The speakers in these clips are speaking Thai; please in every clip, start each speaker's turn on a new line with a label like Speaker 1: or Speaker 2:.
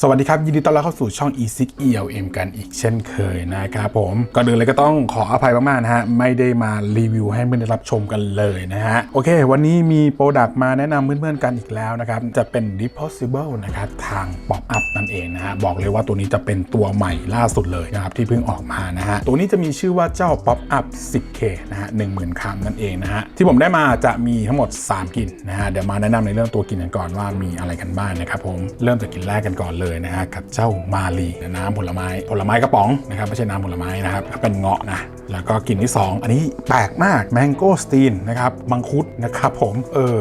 Speaker 1: สวัสดีครับ ยินดีต้อนรับเข้าสู่ช่อง e 6 ELM กันอีกเช่นเคยนะครับผมก่อนอื่นเลยก็ต้องขออภัยมากๆนะฮะไม่ได้มารีวิวให้เพื่อนได้รับชมกันเลยนะฮะโอเค วันนี้มีโปรดักต์มาแนะนำเพื่อนๆกันอีกแล้วนะครับ จะเป็น Deposible นะครับทาง Pop Up นั่นเองนะฮะบอกเลยว่าตัวนี้จะเป็นตัวใหม่ล่าสุดเลยนะครับที่เพิ่งออกมานะฮะตัวนี้จะมีชื่อว่าเจ้า Pop Up 10K นะฮะ10,000คำนั่นเองนะฮะที่ผมได้มาจะมีทั้งหมด 3กลิ่นนะฮะเดี๋ยวมาแนะนำในเรื่องตัวกลิ่นกันก่อนว่ามีอะไรกันบ้างนะครับผมเริ่มจากกลิ่นแรกกันก่อนเลยนะฮะกับเจ้ามาลีน้ำผลไม้ผลไม้กระป๋องนะครับไม่ใช่น้ำผลไม้นะครับเป็นเงาะนะแล้วก็กลิ่นที่ 2 อันนี้แปลกมากแมงโก้สตีนนะครับมังคุดนะครับผมเออ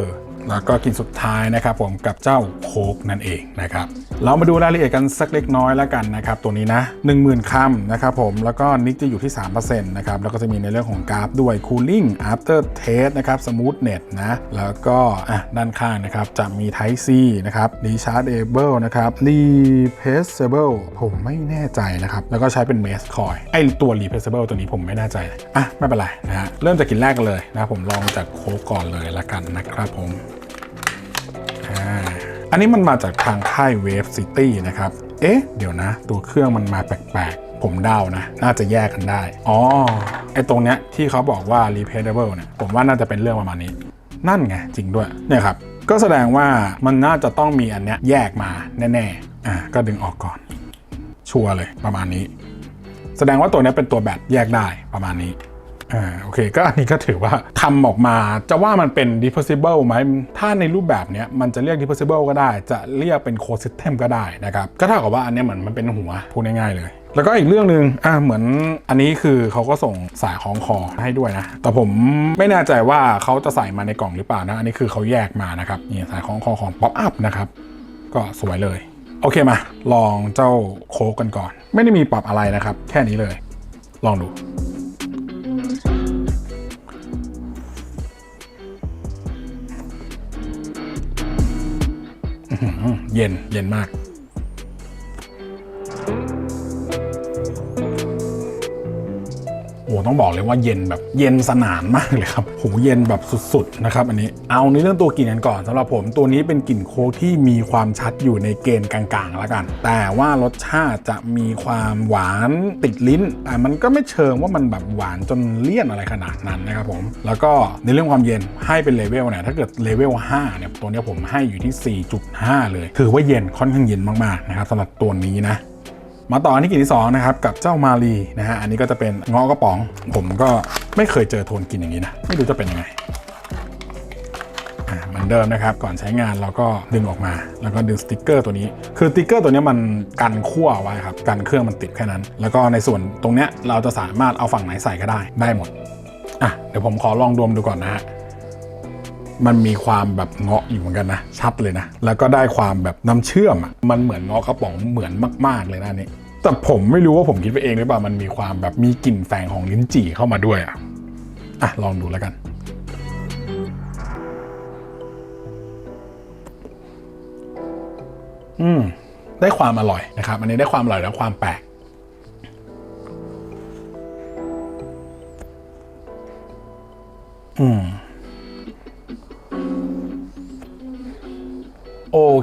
Speaker 1: แล้วก็กลิ่นสุดท้ายนะครับผมกับเจ้าโคกนั่นเองนะครับ เรามาดูรายละเอียดกันสักเล็กน้อยแล้วกันนะครับตัวนี้นะ10,000คำนะครับผมแล้วก็นิกจะอยู่ที่3%นะครับแล้วก็จะมีในเรื่องของกราฟด้วย cooling after taste นะครับ smoothness นะแล้วก็อะด้านข้างนะครับจะมี type C นะครับ rechargeable นะครับ replaceable ผมไม่แน่ใจนะครับแล้วก็ใช้เป็น mesh coil ไอตัว replaceable ตัวนี้ผมไม่แน่ใจอะไม่เป็นไรนะฮะเริ่มจากกลิ่นแรกกันเลยนะผมลองจากโคกก่อนเลยละกันนะครับผม อันนี้มันมาจากทางค่าย Wave City นะครับ เอ๊ะ เดี๋ยวนะ ตัวเครื่องมันมาแปลกๆ ผมเดานะ น่าจะแยกกันได้ อ๋อ ไอตรงเนี้ยที่เขาบอกว่า replaceable เนี่ย ผมว่าน่าจะเป็นเรื่องประมาณนี้ นั่นไง จริงด้วย เนี่ยครับ ก็แสดงว่ามันน่าจะต้องมีอันเนี้ยแยกมาแน่ๆ อ่าก็ดึงออกก่อน ชัวร์เลยประมาณนี้ แสดงว่าตัวเนี้ยเป็นตัวแบตแยกได้ประมาณนี้ อ่าโอเคก็อันนี้ก็ถือว่าทำออกมาจะว่ามันเป็น deposible ไหมถ้าในรูปแบบเนี้ยมันจะเรียก deposible ก็ได้ จะเรียกเป็น core system ก็ได้นะครับ ก็เท่ากับว่าอันเนี้ยเหมือนมันเป็นหัวพูดง่ายๆเลยแล้วก็อีกเรื่องหนึ่งอ่าเหมือนอันนี้คือเขาก็ส่งสายคล้องคอให้ด้วยนะ แต่ผมไม่แน่ใจว่าเขาจะใส่มาในกล่องหรือเปล่านะ อันนี้คือเขาแยกมานะครับ นี่สายคล้องคอของ pop up นะครับ ก็สวยเลย โอเคมา ลองเจ้าโค้กกันก่อน ไม่ได้มีปรับอะไรนะครับ แค่นี้เลย ลองดู เย็นเย็นมาก อ้ต้องบอกเลยว่าเย็นแบบเย็นสนานมากเลยครับโหเย็นแบบสุดๆนะครับอันนี้เอาในเรื่องตัวกลิ่นกันก่อนสำหรับผมตัวนี้เป็นกลิ่นโค้กที่มีความชัดอยู่ในเกณฑ์กลางๆแล้วกัน แต่ว่ารสชาติจะมีความหวานติดลิ้น แต่มันก็ไม่เชิงว่ามันแบบหวานจนเลี่ยนอะไรขนาดนั้นนะครับผมแล้วก็ในเรื่องความเย็นให้เป็นเลเวลเนี่ยถ้าเกิดเลเวล5เนี่ยตัวนี้ผมให้อยู่ที่ 4.5 เลยถือว่าเย็นค่อนข้างเย็นมากๆนะครับสำหรับตัวนี้นะ มาต่อที่กลิ่นที่2นะครับกับเจ้ามารีนะฮะอันนี้ก็จะเป็นเงาะกระป๋อง ผมก็ไม่เคยเจอโทนกลิ่นอย่างนี้นะไม่รู้จะเป็นยังไงเหมือนเดิมนะครับก่อนใช้งานเราก็ดึงออกมา แล้วก็ดึงสติกเกอร์ตัวนี้ คือสติกเกอร์ตัวนี้มันกันขั้วไว้ครับกันเครื่องมันติดแค่นั้น แล้วก็ในส่วนตรงเนี้ยเราจะสามารถเอาฝั่งไหนใส่ก็ได้ได้หมดอะเดี๋ยวผมขอลองดมดูก่อนนะฮะมันมีความแบบเงาะอยู่เหมือนกันนะ ชัดเลยนะ แล้วก็ได้ความแบบน้ำเชื่อมอะมันเหมือนเงาะกระป๋องเหมือนมาก ๆ เลยนะนี่ แต่ผมไม่รู้ว่าผมคิดไปเองหรือเปล่ามันมีความแบบมีกลิ่นแฝงของลิ้นจี่เข้ามาด้วยอะอะลองดูแล้วกันอืมได้ความอร่อยนะครับ อันนี้ได้ความอร่อยและความแปลก อืม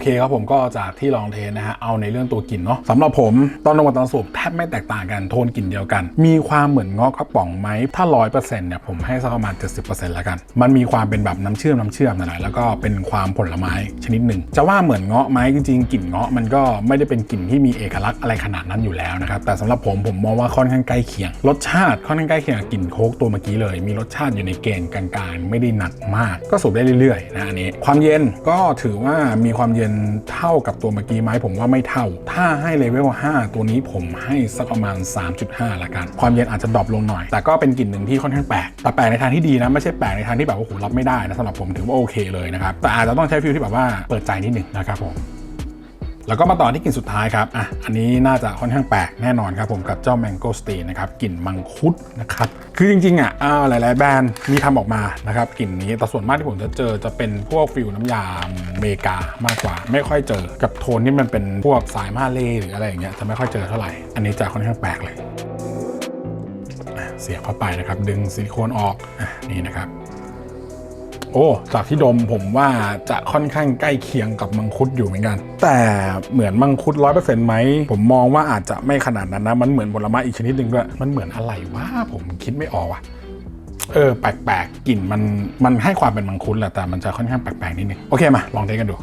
Speaker 1: เคครับผมก็จากที่ลองเทสนะฮะเอาในเรื่องตัวกลิ่นเนาะสำหรับผมตอนลงมาตอนสูบแทบไม่แตกต่างกันโทนกลิ่นเดียวกัน มีความเหมือนเงาะกระป๋องไหมถ้า100%เปอร์เซ็นต์เนี่ยผมให้สักประมาณ70%แล้วกัน มันมีความเป็นแบบน้ำเชื่อมน้ำเชื่อมนั่นแหละแล้วก็เป็นความผลไม้ชนิดหนึ่งจะว่าเหมือนเงาะไหมจริงๆกลิ่นเงาะมันก็ไม่ได้เป็นกลิ่นที่มีเอกลักษณ์อะไรขนาดนั้นอยู่แล้วนะครับแต่สำหรับผมผมมองว่าค่อนข้างใกล้เคียง รสชาติค่อนข้างใกล้เคียงกับกลิ่นโค้กตัวเมื่อกี้เลย มีรสชาติอยู่ในเกณฑ์กลางๆไม่ได้หนักมาก ก็สูบได้เรื่อยๆนะอันนี้ ความเย็นก็ถือว่ามีความเย็นเท่ากับตัวเมื่อกี้ไหมผมว่าไม่เท่า ถ้าให้เลเวล5ตัวนี้ผมให้สักประมาณ 3.5ละกัน ความเย็นอาจจะดรอปลงหน่อย แต่ก็เป็นกลิ่นหนึ่งที่ค่อนข้างแปลกแต่แปลกในทางที่ดีนะ ไม่ใช่แปลกในทางที่แบบว่าโอ้โหรับไม่ได้นะสำหรับผมถือว่าโอเคเลยนะครับแต่อาจจะต้องใช้ฟิลที่แบบว่าเปิดใจนิดหนึ่งนะครับผม แล้วก็มาต่อที่กลิ่นสุดท้ายครับอะอันนี้น่าจะค่อนข้างแปลกแน่นอนครับผมกับเจ้า Mango s t e a นะครับกลิ่นมังคุดนะครับคือจริงๆอะอ่าหลายๆแบรนด์มีทำออกมานะครับกลิ่นนี้แต่ส่วนมากที่ผมจะเจอจะเป็นพวกฟิลน้ำยาเมกามากกว่า ไม่ค่อยเจอกับโทนที่มันเป็นพวกสายมาเล่หรืออะไรอย่างเงี้ยจะไม่ค่อยเจอเท่าไหร่ อันนี้จะค่อนข้างแปลกเลย เสียบเข้าไปนะครับ ดึงซิลิโคนออกอะนี่นะครับ โอ้ จากที่ดมผมว่าจะค่อนข้างใกล้เคียงกับมังคุดอยู่เหมือนกัน แต่เหมือนมังคุดร้อยเปอร์เซ็นต์ไหม ผมมองว่าอาจจะไม่ขนาดนั้นนะ มันเหมือนผลไม้อีกชนิดหนึ่งด้วย มันเหมือนอะไรวะผมคิดไม่ออกว่ะเออแปลกๆกลิ่นมันมันให้ความเป็นมังคุดแหละแต่มันจะค่อนข้างแปลกๆนิดนึงโอเคมาลองเทสกันดู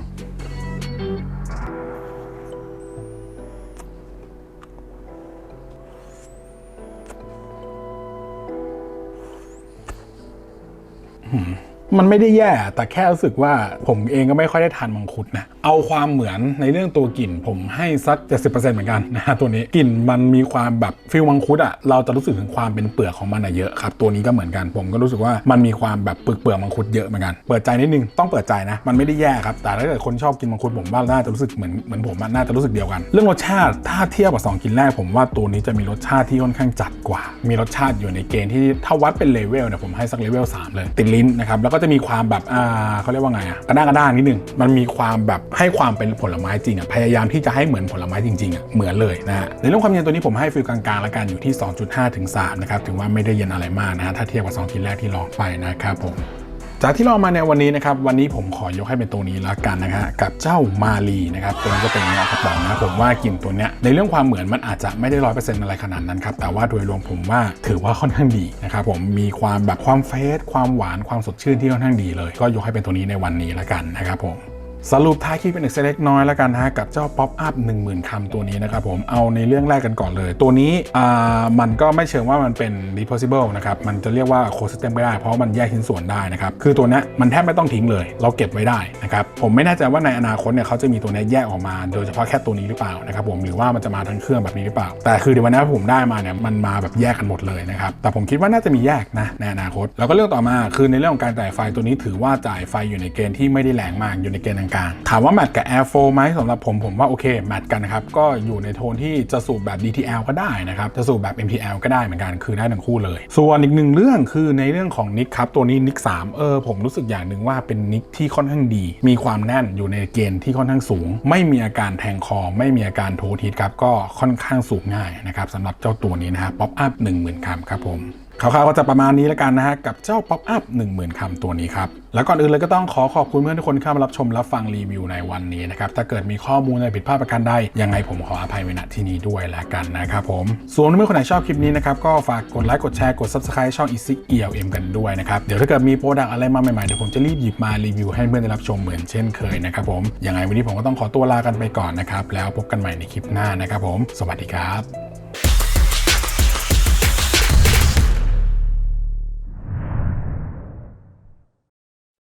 Speaker 1: มันไม่ได้แย่ แต่แค่รู้สึกว่าผมเองก็ไม่ค่อยได้ทานมังคุดนะ เอาความเหมือนในเรื่องตัวกลิ่น ผมให้สัก 70%เหมือนกันนะฮะตัวนี้กลิ่นมันมีความแบบฟิลมังคุดอะเราจะรู้สึกถึงความเป็นเปลือกของมันอะเยอะครับ ตัวนี้ก็เหมือนกันผมก็รู้สึกว่ามันมีความแบบเปลือกเปลือกมังคุดเยอะเหมือนกัน เปิดใจนิดนึงต้องเปิดใจนะ มันไม่ได้แย่ครับแต่ถ้าเกิดคนชอบกินมังคุดผมว่าน่าจะรู้สึกเหมือนเหมือนผมน่าจะรู้สึกเดียวกัน เรื่องรสชาติถ้าเทียบกับสองกลิ่นแรกผมว่าตัวนี้จะมีรสชาติที่ค่อนข้างจัดกว่า มีรสชาติอยู่ในเกณฑ์ที่ถ้าวัดเป็นเลเวลเนี่ยผมให้สักเลเวล3เลยติดลิ้นนะครับแล้วกก็จะมีความแบบอ่าเขาเรียกว่าไงอะกระด้างกระด้างนิดนึงมันมีความแบบให้ความเป็นผลไม้จริงอะพยายามที่จะให้เหมือนผลไม้จริงๆอะเหมือนเลยนะฮะในเรื่องความเย็นตัวนี้ผมให้ฟิลกลางๆแล้วกันอยู่ที่ 2.5 ถึง 3 นะครับ ถึงว่าไม่ได้เย็นอะไรมากนะฮะถ้าเทียบกับสองกลิ่นแรกที่ลองไปนะครับผม จากที่เรามาในวันนี้นะครับวันนี้ผมขอยกให้เป็นตัวนี้แล้วกันนะฮะกับเจ้ามาลีนะครับตัวนี้จะเป็นเนื้อกระป๋องนะผมว่ากลิ่นตัวเนี้ยในเรื่องความเหมือนมันอาจจะไม่ได้ร้อยเปอร์เซ็นต์อะไรขนาดนั้นครับแต่ว่าโดยรวมผมว่าถือว่าค่อนข้างดีนะครับผมมีความแบบความเฟสความหวานความสดชื่นที่ค่อนข้างดีเลย ก็ยกให้เป็นตัวนี้ในวันนี้แล้วกันนะครับผม สรุปท้ายคลิปเป็นอีกเล็กน้อยแล้วกันนะฮะกับเจ้า Pop Up 10,000คำตัวนี้นะครับผมเอาในเรื่องแรกกันก่อนเลย ตัวนี้อ่ามันก็ไม่เชิงว่ามันเป็น reversible นะครับมันจะเรียกว่า code system ก็ได้ เพราะมันแยกชิ้นส่วนได้นะครับคือตัวนี้มันแทบไม่ต้องทิ้งเลย เราเก็บไว้ได้นะครับผมไม่แน่ใจว่าในอนาคตเนี่ยเขาจะมีตัวนี้แยกออกมา โดยเฉพาะแค่ตัวนี้หรือเปล่านะครับผมหรือว่ามันจะมาทั้งเครื่องแบบนี้หรือเปล่า แต่คือเดี๋ยววันนี้ผมได้มาเนี่ยมันมาแบบแยกกันหมดเลยนะครับแต่ผมคิดว่าน่าจะมีแยกนะในอนาคต แล้วก็เรื่องต่อมาคือในเรื่องของการจ่ายไฟตัวนี้ถือว่าจ่ายไฟอยู่ในเกณฑ์ที่ไม่ได้แรงมากอยู่ในเกณฑ์กางๆถามว่าแมทกับ Air 4ไหมสำหรับผมผมว่าโอเคแมทกันนะครับ ก็อยู่ในโทนที่จะสูบแบบ DTL ก็ได้นะครับ จะสูบแบบ MTL ก็ได้เหมือนกันคือได้ทั้งคู่เลย ส่วนอีกหนึ่งเรื่องคือในเรื่องของนิกครับ ตัวนี้นิก3เออผมรู้สึกอย่างหนึ่งว่าเป็นนิกที่ค่อนข้างดี มีความแน่นอยู่ในเกณฑ์ที่ค่อนข้างสูง ไม่มีอาการแทงคอ ไม่มีอาการโททิสครับก็ค่อนข้างสูบง่ายนะครับสำหรับเจ้าตัวนี้นะฮะป๊อปอัพ10,000คำครับผม คร่าวๆก็จะประมาณนี้แล้วกันนะฮะ กับเจ้า Pop Up 10,000คำตัวนี้ครับ แล้วก่อนอื่นเลยก็ต้องขอขอบคุณเพื่อนทุกคนที่เข้ามารับชมรับฟังรีวิวในวันนี้นะครับ ถ้าเกิดมีข้อมูลอะไรผิดพลาดประการใดยังไงผมขออภัยไว้ณที่นี้ด้วยแล้วกันนะครับผมส่วนเมื่อคนไหนชอบคลิปนี้นะครับ ก็ฝากกดไลค์กดแชร์กด Subscribe ช่อง e ซิก ELM กันด้วยนะครับ เดี๋ยวถ้าเกิดมีโปรดักต์อะไรมาใหม่ๆเดี๋ยวผมจะรีบหยิบมารีวิวให้เพื่อนได้รับชมเหมือนเช่นเคยนะครับผมยังไงวันนี้ผมก็ต้องขอตัวลากันไปก่อนนะครับแล้วพบกันใหม่ในคลิปหน้านะครับผม สวัสดีครับ